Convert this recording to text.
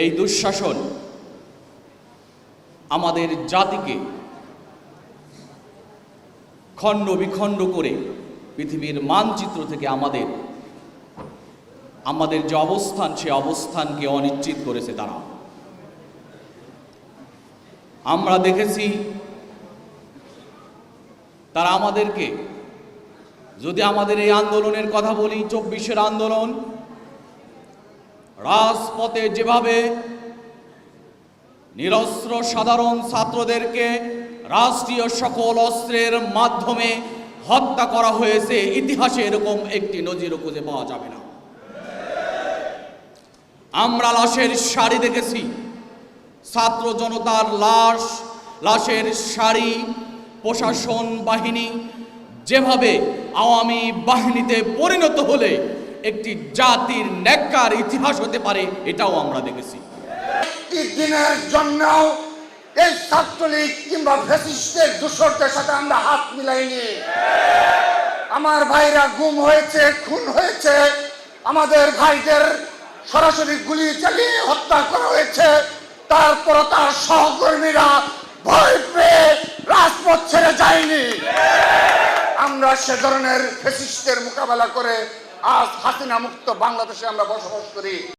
এই দুঃশাসন আমাদের জাতিকে খণ্ড বিখণ্ড করে পৃথিবীর মানচিত্র থেকে আমাদের আমাদের যে অবস্থান, সে অবস্থানকে অনিশ্চিত করেছে তারা। আমরা দেখেছি তারা আমাদেরকে, যদি আমাদের এই আন্দোলনের কথা বলি, চব্বিশের আন্দোলন রাজপথে যেভাবে নিরস্ত্র সাধারণ ছাত্রদেরকে রাষ্ট্রীয় সকল অস্ত্রের মাধ্যমে হত্যা করা হয়েছে, ইতিহাসে এরকম একটি নজির খুঁজে পাওয়া যাবে না। আমরা লাশের শাড়ি দেখেছি। ছাত্র জনতার লাশ, লাশের শাড়ি, প্রশাসন বাহিনী যেভাবে আওয়ামী বাহিনীতে পরিণত হলে একটি জাতির ন্যাক্কার ইতিহাস হতে পারে, এটাও আমরা দেখেছি। দিনের জন্য এই ছাত্রলীগ কিংবা ফেসিস্টের দূষরদের সাথে আমরা হাত মিলাইনি। আমার ভাইরা গুম হয়েছে, খুন হয়েছে, আমাদের ভাইদের সরাসরি গুলি চালিয়ে হত্যা করা হয়েছে তারপর তার সহকর্মীরা ভয় পেয়ে রাজপথ ছেড়ে যায়নি। আমরা সে ধরনের ফেসিস্টের মোকাবেলা করে আজ হাসিনা মুক্ত বাংলাদেশে আমরা বসবাস করি।